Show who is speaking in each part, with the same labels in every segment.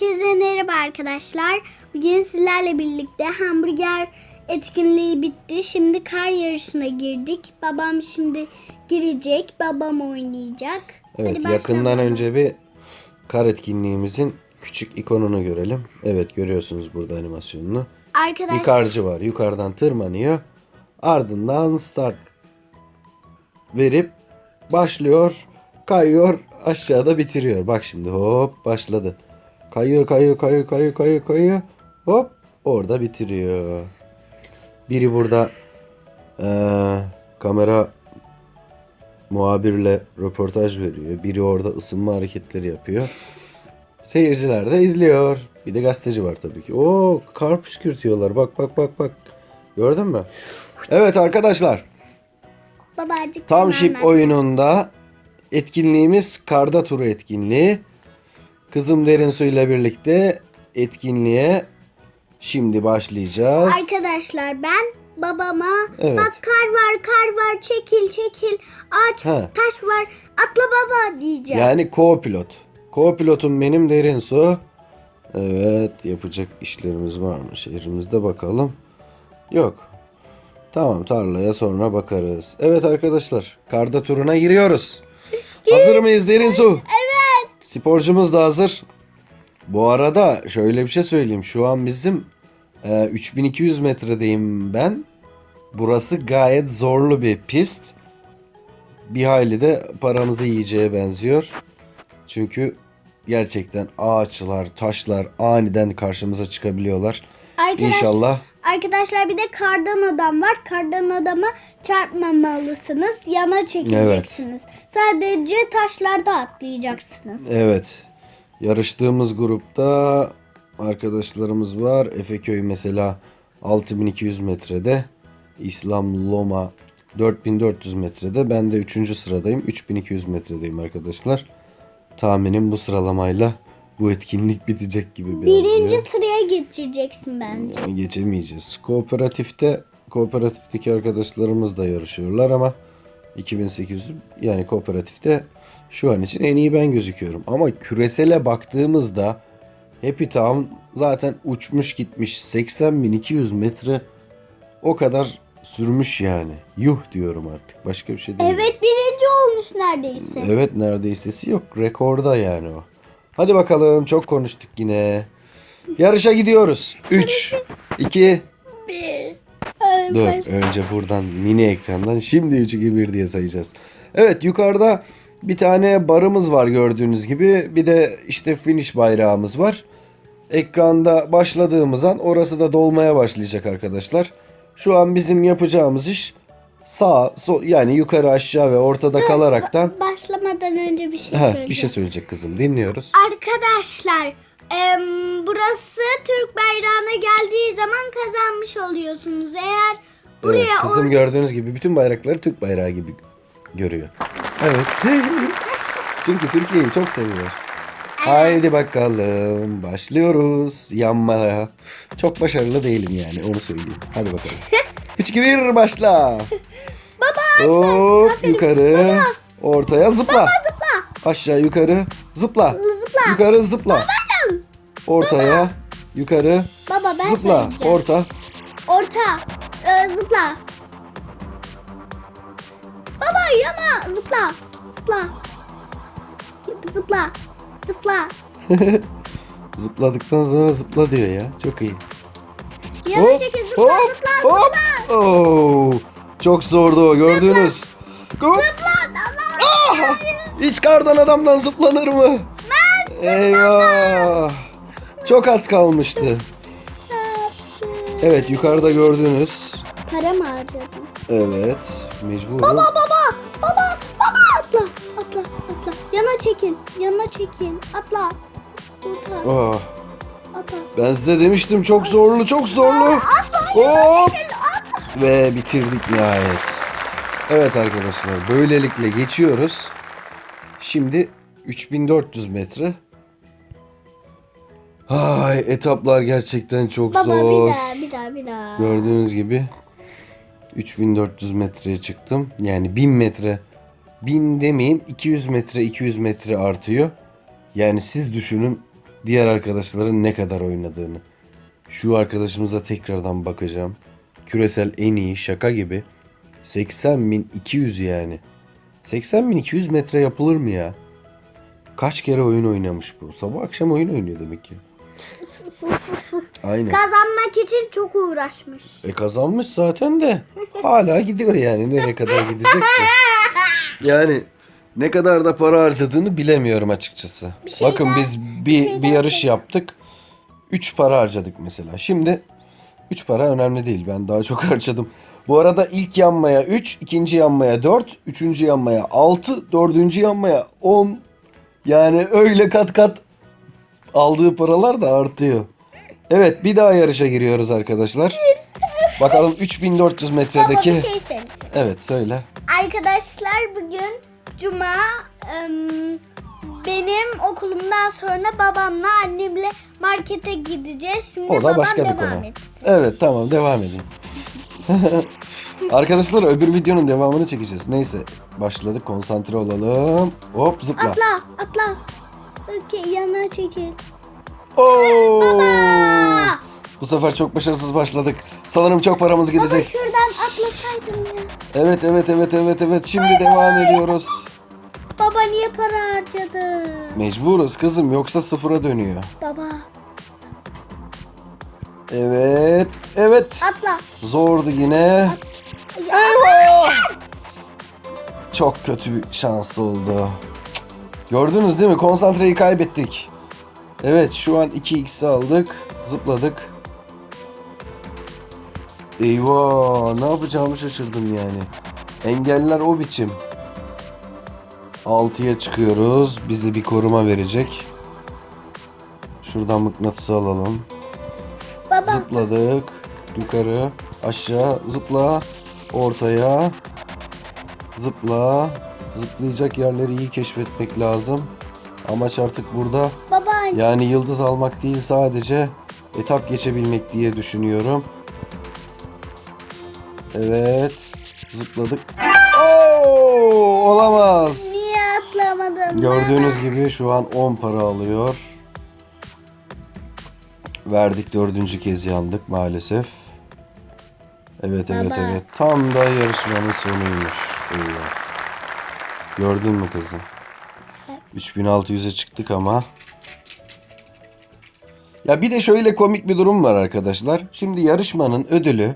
Speaker 1: Herkese merhaba arkadaşlar. Bugün sizlerle birlikte hamburger etkinliği bitti. Şimdi kar yarışına girdik. Babam şimdi girecek. Babam oynayacak.
Speaker 2: Evet
Speaker 1: Hadi
Speaker 2: yakından önce bir kar etkinliğimizin küçük ikonunu görelim. Evet görüyorsunuz burada animasyonunu.
Speaker 1: Arkadaşlar
Speaker 2: Bir karcı var yukarıdan tırmanıyor. Ardından start verip başlıyor. Kayıyor aşağıda bitiriyor. Bak şimdi hop başladı. Kayıyor kayıyor kayıyor kayıyor kayıyor kayıyor. Hop orada bitiriyor. Biri burada eee, kamera muhabirle röportaj veriyor. Biri orada ısınma hareketleri yapıyor. Seyirciler de izliyor. Bir de gazeteci var tabii ki. Oo kar püskürtüyorlar. Bak bak bak bak. Gördün mü? Evet arkadaşlar.
Speaker 1: babacık
Speaker 2: Township oyununda etkinliğimiz karda turu etkinliği. Kızım Derin Su ile birlikte etkinliğe şimdi başlayacağız.
Speaker 1: Arkadaşlar ben babama
Speaker 2: Evet.
Speaker 1: bak kar var kar var çekil çekil ağaç
Speaker 2: He.
Speaker 1: taş var atla baba diyeceğim.
Speaker 2: Yani co-pilot. Co-pilotum benim Derin Su. Evet yapacak işlerimiz var mı şehrimizde bakalım. Yok. Tamam tarlaya sonra bakarız. Evet arkadaşlar karda turuna giriyoruz. Hazır mıyız Derin Su? Sporcumuz da hazır. Bu arada şöyle bir şey söyleyeyim. Şu an bizim e, 3200 metredeyim ben. Burası gayet zorlu bir pist. Bir hayli de paramızı yiyeceğe benziyor. Çünkü gerçekten ağaçlar, taşlar aniden karşımıza çıkabiliyorlar.
Speaker 1: Arkadaş,
Speaker 2: İnşallah
Speaker 1: Arkadaşlar bir de kardan adam var. Kardan adama çarpmamalısınız. Yana çekileceksiniz. Sadece taşlarda atlayacaksınız.
Speaker 2: Evet. Yarıştığımız grupta arkadaşlarımız var. Efeköy mesela 6200 metrede. İslam Loma 4400 metrede. Ben de 3. sıradayım. 3200 metredeyim arkadaşlar. Tahminim bu sıralamayla bu etkinlik bitecek gibi biraz.
Speaker 1: Birinci sıraya geçireceksin bence.
Speaker 2: geçemeyeceğiz. Kooperatifte kooperatifteki arkadaşlarımız da yarışıyorlar ama 2800 yani kooperatifte şu an için en iyi ben gözüküyorum. Ama küresele baktığımızda Happy Town zaten uçmuş gitmiş 80.200 metre o kadar sürmüş yani. Yuh diyorum artık. Başka bir şey değil.
Speaker 1: Evet birinci olmuş neredeyse.
Speaker 2: Evet neredeysesi yok. Rekorda yani o. Hadi bakalım çok konuştuk yine. Yarışa gidiyoruz. 3, 2,
Speaker 1: Bir.
Speaker 2: Dur önce buradan mini ekrandan şimdi 3 2 1 diye sayacağız. Evet yukarıda bir tane barımız var gördüğünüz gibi. Bir de işte finish bayrağımız var. Ekranda başladığımız an orası da dolmaya başlayacak arkadaşlar. Şu an bizim yapacağımız iş sağ sol yani yukarı aşağı ve ortada kalaraktan
Speaker 1: Başlamadan önce bir şey
Speaker 2: Heh,
Speaker 1: söyleyeceğim.
Speaker 2: bir şey söyleyecek kızım dinliyoruz.
Speaker 1: Arkadaşlar em, burası Türk bayrağına geldiği zaman kazanmış oluyorsunuz. Eğer buraya
Speaker 2: Evet, kızım
Speaker 1: or-
Speaker 2: gördüğünüz gibi bütün bayrakları Türk bayrağı gibi görüyor. Evet. Çünkü Türkiye'yi çok seviyor. Haydi bakalım başlıyoruz yanmaya. Çok başarılı değilim yani onu söyleyeyim. Hadi bakalım. 3 2 1 başla. Baba. Hop yukarı. Ortaya zıpla. Aşağı yukarı zıpla.
Speaker 1: Zıpla.
Speaker 2: Yukarı zıpla. Ortaya yukarı
Speaker 1: Baba ben
Speaker 2: zıpla. Orta.
Speaker 1: Orta. Ee, zıpla. Baba yana zıpla. Zıpla. Zıpla. Zıpla.
Speaker 2: Zıpladıktan sonra zıpla diyor ya. Çok iyi.
Speaker 1: Yana çekil zıpla
Speaker 2: hop,
Speaker 1: zıpla
Speaker 2: hop.
Speaker 1: zıpla.
Speaker 2: Oo, çok zordu o gördünüz. Hop. Ah! Hiç kardan adamdan zıplanır mı? Eyvah. Çok az kalmıştı. Evet yukarıda gördünüz.
Speaker 1: Para mı harcadın?
Speaker 2: Evet mecbur.
Speaker 1: Baba baba baba baba atla atla atla yana çekin yana çekin atla atla
Speaker 2: Ah,
Speaker 1: atla
Speaker 2: ben size demiştim çok zorlu çok zorlu. Hop. Ve bitirdik nihayet. Evet arkadaşlar böylelikle geçiyoruz. Şimdi 3400 metre. Ay etaplar gerçekten çok
Speaker 1: baba
Speaker 2: zor.
Speaker 1: bir daha bir daha bir daha
Speaker 2: Gördüğünüz gibi 3400 metreye çıktım. Yani 1000 metre 1000 demeyeyim 200 metre 200 metre artıyor. Yani siz düşünün diğer arkadaşların ne kadar oynadığını. Şu arkadaşımıza tekrardan bakacağım. Küresel en iyi şaka gibi. 80.200 yani. 80.200 metre yapılır mı ya? Kaç kere oyun oynamış bu? Sabah akşam oyun oynuyor demek ki. Aynen.
Speaker 1: Kazanmak için çok uğraşmış.
Speaker 2: E kazanmış zaten de hala gidiyor yani nereye kadar gidecek ki? Yani ne kadar da para harcadığını bilemiyorum açıkçası.
Speaker 1: Bir şey
Speaker 2: Bakın
Speaker 1: daha-
Speaker 2: biz
Speaker 1: bir
Speaker 2: bir
Speaker 1: şey
Speaker 2: bir
Speaker 1: daha
Speaker 2: yarış yaptık. 3 para harcadık mesela. Şimdi 3 para önemli değil. Ben daha çok harcadım. Bu arada ilk yanmaya 3, ikinci yanmaya 4, üçüncü yanmaya 6, dördüncü yanmaya 10. Yani öyle kat kat aldığı paralar da artıyor. Evet bir daha yarışa giriyoruz arkadaşlar. Bakalım 3400
Speaker 1: Baba
Speaker 2: metredeki.
Speaker 1: bir şey söyleyeceğim.
Speaker 2: Evet söyle.
Speaker 1: Arkadaşlar bugün cuma ım, benim okulumdan sonra babamla annemle markete gideceğiz. Şimdi
Speaker 2: O da
Speaker 1: babam
Speaker 2: başka bir
Speaker 1: devam
Speaker 2: konu.
Speaker 1: etsin.
Speaker 2: Evet tamam devam edin. Arkadaşlar öbür videonun devamını çekeceğiz. Neyse başladık konsantre olalım. Hop zıpla.
Speaker 1: Atla atla. Okey yana çekil.
Speaker 2: Oo!
Speaker 1: Aa,
Speaker 2: Bu sefer çok başarısız başladık. Sanırım çok paramız
Speaker 1: baba
Speaker 2: gidecek.
Speaker 1: şuradan atlasaydım ya.
Speaker 2: Evet evet evet evet evet. Şimdi devam ediyoruz.
Speaker 1: Baba niye para harcadın?
Speaker 2: Mecburuz kızım yoksa sıfıra dönüyor.
Speaker 1: Baba
Speaker 2: Evet. Evet.
Speaker 1: atla.
Speaker 2: Zordu yine.
Speaker 1: Eyvah.
Speaker 2: Çok kötü bir şans oldu. Gördünüz değil mi? Konsantreyi kaybettik. Evet şu an 2x'i aldık. Zıpladık. Eyvah ne yapacağımı şaşırdım yani. Engeller o biçim. 6'ya çıkıyoruz. Bize bir koruma verecek. Şuradan mıknatısı alalım.
Speaker 1: Baba
Speaker 2: Zıpladık. Yukarı, aşağı, zıpla, ortaya, zıpla. Zıplayacak yerleri iyi keşfetmek lazım. Amaç artık burada
Speaker 1: baba
Speaker 2: yani yıldız almak değil sadece etap geçebilmek diye düşünüyorum. Evet. Zıpladık. Oo, olamaz.
Speaker 1: niye atlamadım?
Speaker 2: Gördüğünüz gibi şu an 10 para alıyor. Verdik dördüncü kez yandık maalesef. Evet evet
Speaker 1: Baba.
Speaker 2: evet. Tam da yarışmanın sonuymuş. Eyvah. Gördün mü kızım? 3600'e çıktık ama. Ya bir de şöyle komik bir durum var arkadaşlar. Şimdi yarışmanın ödülü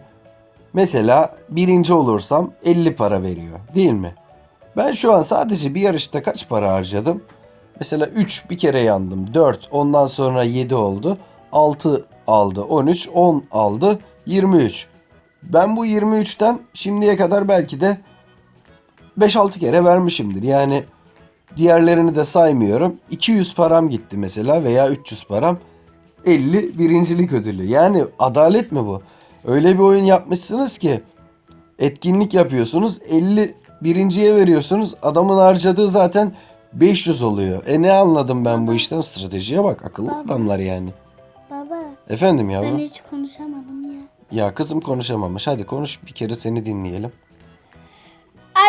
Speaker 2: mesela birinci olursam 50 para veriyor. Değil mi? Ben şu an sadece bir yarışta kaç para harcadım? Mesela 3 bir kere yandım. 4 ondan sonra 7 oldu. 6 aldı. 13 10 aldı. 23. Ben bu 23'ten şimdiye kadar belki de 5-6 kere vermişimdir. Yani diğerlerini de saymıyorum. 200 param gitti mesela veya 300 param. 50 birincilik ödülü. Yani adalet mi bu? Öyle bir oyun yapmışsınız ki etkinlik yapıyorsunuz 50 birinciye veriyorsunuz adamın harcadığı zaten 500 oluyor. E ne anladım ben bu işten stratejiye bak akıllı adamlar yani. Efendim
Speaker 1: ben
Speaker 2: yavrum?
Speaker 1: hiç konuşamadım ya.
Speaker 2: Ya kızım konuşamamış hadi konuş bir kere seni dinleyelim.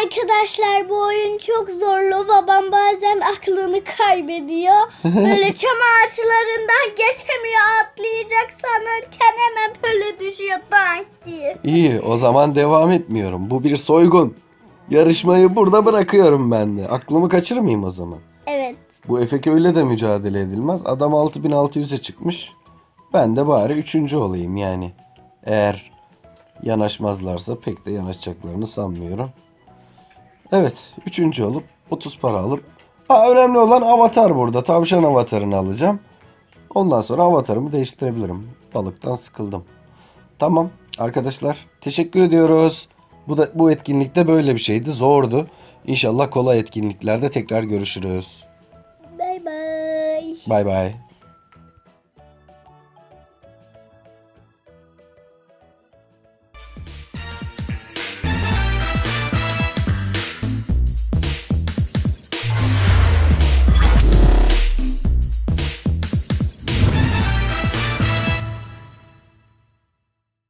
Speaker 1: Arkadaşlar bu oyun çok zorlu. Babam bazen aklını kaybediyor. Böyle çam ağaçlarından geçemiyor atlayacak sanırken hemen böyle düşüyor tak diye.
Speaker 2: İyi o zaman devam etmiyorum. Bu bir soygun. Yarışmayı burada bırakıyorum ben de. Aklımı kaçırmayayım o zaman.
Speaker 1: Evet.
Speaker 2: Bu Efeköy'le de mücadele edilmez. Adam 6600'e çıkmış. Ben de bari 3. olayım yani. Eğer yanaşmazlarsa pek de yanaşacaklarını sanmıyorum. Evet 3. olup 30 para alıp ha, önemli olan avatar burada. Tavşan avatarını alacağım. Ondan sonra avatarımı değiştirebilirim. Balıktan sıkıldım. Tamam arkadaşlar teşekkür ediyoruz. Bu da bu etkinlikte böyle bir şeydi. Zordu. İnşallah kolay etkinliklerde tekrar görüşürüz.
Speaker 1: Bay bay.
Speaker 2: Bay bay.